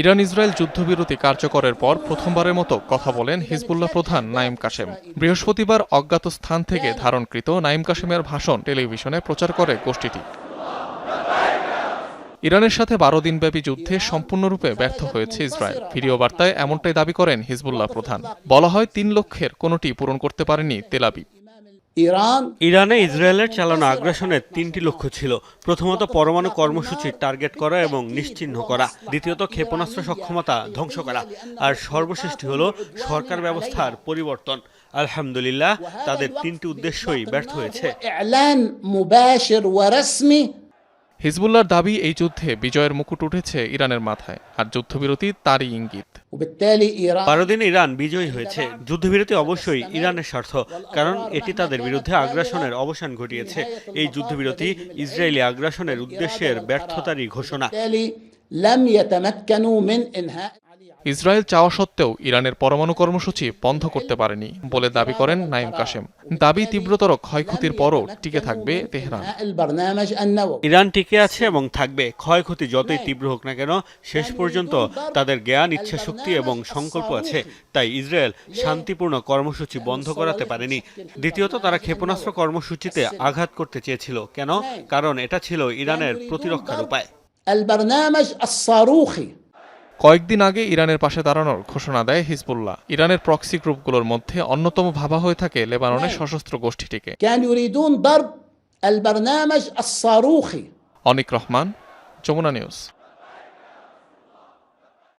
Iran Israel যুদ্ধবিরতি কার্যকরের পর প্রথমবারের মতো কথা বলেন হিজবুল্লাহ প্রধান নাইম কাশেম। বৃহস্পতিবার অজ্ঞাত স্থান থেকে ধারণকৃত নাইম কাশেমের ভাষণ টেলিভিশনে প্রচার করে গোষ্ঠীটি। ইরানের সাথে বারো দিনব্যাপী যুদ্ধে সম্পূর্ণরূপে ব্যর্থ হয়েছে ইসরায়েল। ভিডিও বার্তায় এমনটাই দাবি করেন হিজবুল্লাহ প্রধান। বলা হয়, তিন লক্ষ্যের কোনোটি পূরণ করতে পারেনি তেলাবি ইরান ইরানে ইসরায়েলের চালানো আগ্রাসনের তিনটি লক্ষ্য ছিল। প্রথমত পরমাণু কর্মসূচি টার্গেট করা এবং নিশ্চিহ্ন করা। দ্বিতীয়ত ক্ষেপণাস্ত্র সক্ষমতা ধ্বংস করা। আর সর্বশেষটি হল সরকার ব্যবস্থার পরিবর্তন। আলহামদুলিল্লাহ তাদের তিনটি উদ্দেশ্যই ব্যর্থ হয়েছে। হিজবুল্লার দাবি এই যুদ্ধে বিজয়ের মুকুট উঠেছে ইরানের মাথায় আর যুদ্ধবিরতি তারই ইঙ্গিত। বারো দিন ইরান বিজয়ী হয়েছে। যুদ্ধবিরতি অবশ্যই ইরানের স্বার্থ কারণ এটি তাদের বিরুদ্ধে আগ্রাসনের অবসান ঘটিয়েছে। এই যুদ্ধবিরতি ইসরায়েলি আগ্রাসনের উদ্দেশ্যের ব্যর্থতারই ঘোষণা। بالتالي لم يتمكنوا من إنهاء ইসরায়েল চাওয়া সত্ত্বেও ইরানের পরমাণু কর্মসূচি বন্ধ করতে পারেনি বলে দাবি করেন নাইম কাশেম দাবি তীব্রতর ক্ষয়ক্ষতির পরও টিকে থাকবে তেহরান إنهاء البرنامج النووي ইরান টিকে আছে এবং থাকবে ক্ষয়ক্ষতি যতই তীব্র হোক না কেন শেষ পর্যন্ত তাদের জ্ঞান ইচ্ছাশক্তি এবং সংকল্প আছে তাই ইসরায়েল শান্তিপূর্ণ কর্মসূচি বন্ধ করাতে পারেনি দ্বিতীয়ত তারা ক্ষেপণাস্ত্র কর্মসূচিতে আঘাত করতে চেয়েছিল কেন কারণ এটা ছিল ইরানের প্রতিরক্ষার উপায় البرنامج الصاروخي কয়েকদিন আগে ইরানের পাশে দাঁড়ানোর ঘোষণা দেয় হিজবুল্লাহ। ইরানের প্রক্সি গ্রুপগুলোর মধ্যে অন্যতম ভাবা হয়ে থাকে লেবাননের সশস্ত্র গোষ্ঠীটিকে। অনিক রহমান যমুনা নিউজ।